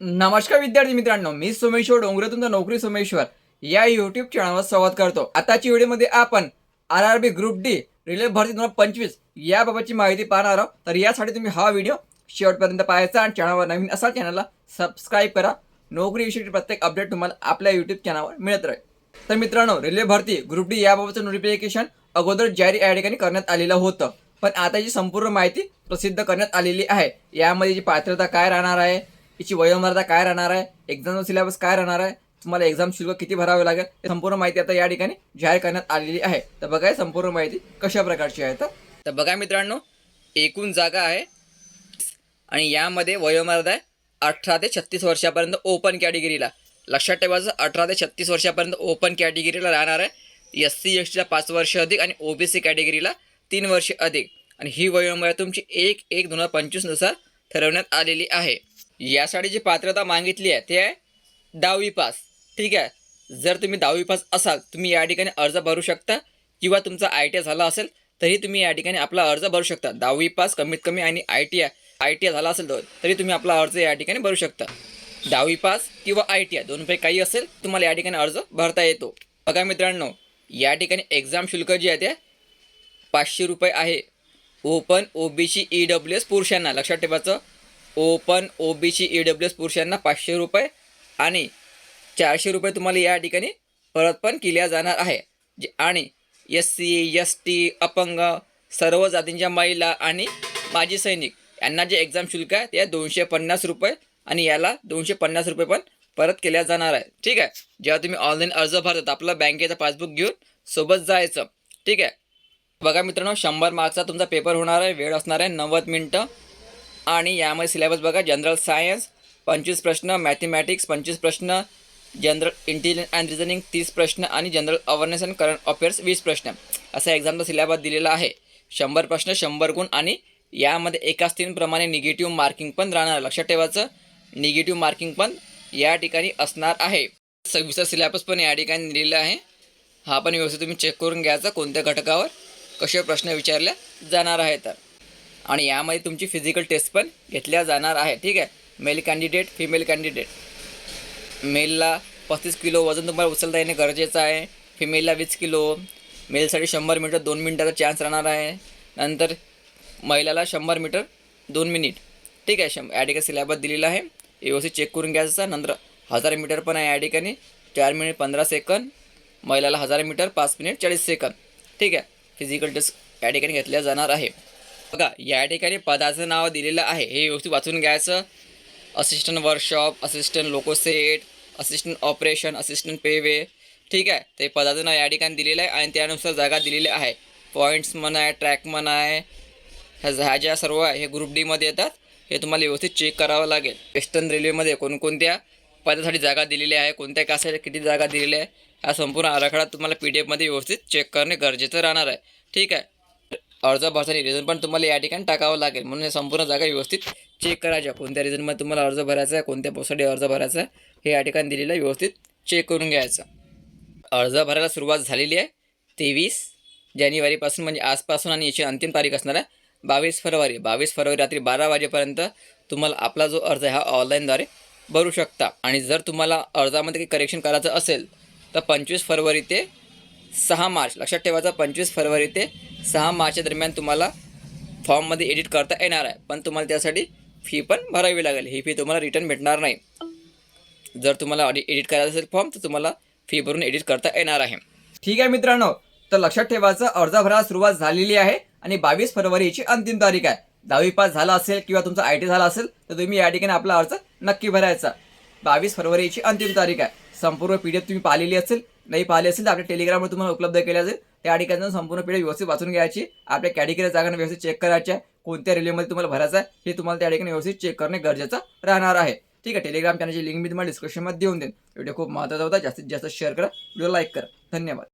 नमस्कार विद्यार्थी मित्रांनो मी सोमेश्वर डोंगरे तुमचा नोकरी सोमेश्वर. या युट्यूब चॅनलवर संवाद करतो. आताच्या व्हिडिओमध्ये आपण R R B group D railway भरती दोन हजार पंचवीस याबाबतची माहिती पाहणार आहोत. तर यासाठी तुम्ही हा व्हिडिओ शेवटपर्यंत पाहायचा आणि चॅनलवर नवीन असाल चॅनलला सबस्क्राईब करा. नोकरीविषयी प्रत्येक अपडेट तुम्हाला आपल्या युट्यूब चॅनलवर मिळत राहील. तर मित्रांनो रेल्वे भरती ग्रुप डी याबाबतचं नोटिफिकेशन अगोदर जारी या ठिकाणी करण्यात आलेलं होतं. पण आता जी संपूर्ण माहिती प्रसिद्ध करण्यात आलेली आहे. यामध्ये जी पात्रता काय राहणार आहे याची वयोमर्यादा काय राहणार आहे? एक्झामचा सिलेबस काय राहणार आहे? तुम्हाला एक्झाम शुल्क किती भरावे लागेल? हे संपूर्ण माहिती आता या ठिकाणी जाहीर करण्यात आलेली आहे. तर बघा संपूर्ण माहिती कशा प्रकारची आहे तर? तर बघा मित्रांनो एकूण जागा आहे. आणि यामध्ये वयोमर्यादा आहे अठरा ते छत्तीस वर्षापर्यंत ओपन कॅटेगरीला लक्षात ठेवायचं अठरा ते छत्तीस वर्षापर्यंत ओपन कॅटेगरीला राहणार आहे एस सी एस टीला पाच वर्ष अधिक आणि ओबीसी कॅटेगरीला तीन वर्ष अधिक. आणि ही वयोमर्यादा तुमची एक एक दोन हजार पंचवीसनुसार ठरवण्यात आलेली आहे. यासाठी जी पात्रता मागितली आहे ते आहे दहावी पास. ठीक आहे? जर तुम्ही दहावी पास असाल तुम्ही या ठिकाणी अर्ज भरू शकता. किंवा तुमचा आय टी आय झाला असेल तरी तुम्ही या ठिकाणी आपला अर्ज भरू शकता. दहावी पास कमीत कमी आणि I T I I T I झाला असेल तर तरी तुम्ही आपला अर्ज या ठिकाणी भरू शकता. दहावी पास किंवा आय टी आय दोनपैकी काही असेल तुम्हाला या ठिकाणी अर्ज भरता येतो. बघा मित्रांनो या ठिकाणी एक्झाम शुल्क जे आहे ते पाचशे रुपये आहे. Open O B C E W S पुरुषांना लक्षात ठेवायचं. Open OBC E W S पुरुषांना पाचशे रुपये आणि चारशे रुपये तुम्हाला या ठिकाणी परत पण केल्या जाणार आहे. जे आणि एस सी एस टी अपंग सर्व जातींच्या महिला आणि माजी सैनिक यांना जे एक्झाम शुल्क आहे ते दोनशे पन्नास रुपये आणि याला दोनशे पन्नास रुपये पण परत केल्या जाणार आहे. ठीक आहे? जेव्हा तुम्ही ऑनलाईन अर्ज भरतात आपलं बँकेचं पासबुक घेऊन सोबत जायचं. ठीक आहे? बघा मित्रांनो शंभर मार्क्सचा तुमचा पेपर होणार आहे वेळ असणार आहे नव्वद मिनटं. आणि यामध्ये सिलेबस बघा जनरल सायन्स पंचवीस प्रश्न मॅथमॅटिक्स पंचवीस प्रश्न जनरल इंटेलिजन्स अँड रिझनिंग तीस प्रश्न आणि general awareness and current affairs वीस प्रश्न. असा एक्झामचा सिलेबस दिलेला आहे. शंभर प्रश्न शंभर गुण आणि यामध्ये एकाच तीनप्रमाणे निगेटिव्ह मार्किंग पण राहणार. लक्षात ठेवायचं निगेटिव्ह मार्किंग पण या ठिकाणी असणार आहे. सव्वीसचा सिलेबस पण या ठिकाणी दिलेला आहे. हा पण व्यवस्थित तुम्ही चेक करून घ्यायचा कोणत्या घटकावर कसे प्रश्न विचारले जाणार आहे तर. आणि यामध्ये तुमची फिजिकल टेस्ट पण घेतल्या जाणार आहे. ठीक आहे? मेल कॅन्डिडेट फिमेल कॅन्डिडेट मेलला पस्तीस किलो वजन तुम्हाला उचलता येणे गरजेचं आहे. फिमेलला वीस किलो. मेलसाठी शंभर मीटर दोन मिनिटाचा चान्स राहणार आहे. नंतर महिलाला शंभर मीटर दोन मिनिट ठीक आहे? शं या ठिकाणी दिलेला आहे. व्यवस्थित चेक करून घ्यायचा. नंतर हजार मीटर पण आहे या ठिकाणी चार मिनिट पंधरा सेकंद महिलाला हजार मीटर पाच मिनिट चाळीस सेकंद ठीक आहे? फिजिकल टेस्ट या ठिकाणी घेतल्या जाणार आहे. बघा या ठिकाणी पदाचं नाव दिलेलं आहे. हे व्यवस्थित वाचून घ्यायचं. Assistant workshop assistant loco shed assistant operation assistant P way ठीक आहे? ते पदाचं नाव या ठिकाणी दिलेलं आहे आणि त्यानुसार जागा दिलेली आहे. पॉईंट्स म्हणा आहे ट्रॅक म्हणा आहे ह्या ह्या ज्या सर्व आहे हे ग्रुप डीमध्ये येतात. हे तुम्हाला व्यवस्थित चेक करावं लागेल. वेस्टर्न रेल्वेमध्ये कोणकोणत्या पदासाठी जागा दिलेली आहे कोणत्या कासाठी किती जागा दिलेल्या आहे हा संपूर्ण आराखडा तुम्हाला पी डी एफमध्ये व्यवस्थित चेक करणे गरजेचं राहणार आहे. ठीक आहे? अर्ज भरताना रिझन पण तुम्हाला या ठिकाणी टाकावं लागेल. म्हणून हे संपूर्ण जागा व्यवस्थित चेक करायच्या. कोणत्या रिझनमध्ये तुम्हाला अर्ज भरायचा आहे कोणत्या पोस्टसाठी अर्ज भरायचा आहे हे या ठिकाणी दिलेलं व्यवस्थित चेक करून घ्यायचं. अर्ज भरायला सुरुवात झालेली आहे तेवीस जानेवारीपासून म्हणजे आजपासून आणि याची अंतिम तारीख असणार आहे बावीस फरवरी. बावीस फरवरी रात्री बारा वाजेपर्यंत तुम्हाला आपला जो अर्ज आहे हा ऑनलाईनद्वारे भरू शकता. आणि जर तुम्हाला अर्जामध्ये काही करेक्शन करायचं असेल तर पंचवीस फरवरी ते सहा मार्च लक्षात ठेवायचं पंचवीस फरवरी ते सहा मार्चच्या दरम्यान तुम्हाला फॉर्ममध्ये एडिट करता येणार आहे. पण तुम्हाला त्यासाठी फी पण भरावी लागेल. ही फी तुम्हाला रिटर्न भेटणार नाही. जर तुम्हाला एडिट करायचं असेल फॉर्म तर तुम्हाला फी भरून एडिट करता येणार आहे. ठीक आहे मित्रांनो तर लक्षात ठेवायचं अर्ज भरायला सुरुवात झालेली आहे आणि बावीस फरवरीची अंतिम तारीख आहे. दहावी पास झाला असेल किंवा तुमचा आय टी झाला असेल तर तुम्ही या ठिकाणी आपला अर्ज नक्की भरायचा. बावीस फरवरीची अंतिम तारीख आहे. संपूर्ण पी डी एफ तुम्ही पाहिलेली असेल नाही पाहिली असेल तर आपल्या टेलिग्रामवर तुम्हाला उपलब्ध केल्या जाईल. त्या ठिकाणी संपूर्ण पी डी व्यवस्थित वाचून घ्यायची. आपल्या कॅटेगरी जागांना व्यवस्थित चेक करायच्या. कोणत्या रेल्वेमध्ये तुम्हाला भरायचं आहे हे तुम्हाला त्या ठिकाणी व्यवस्थित चेक करणे गरजेचं राहणार आहे. ठीक आहे टेलिग्राम चॅनलची लिंक मी तुम्हाला डिस्क्रिप्शनमध्ये देऊन देईन. व्हिडिओ खूप महत्त्वाचा होता. जास्तीत जास्त शेअर करा. व्हिडिओ लाईक करा. धन्यवाद.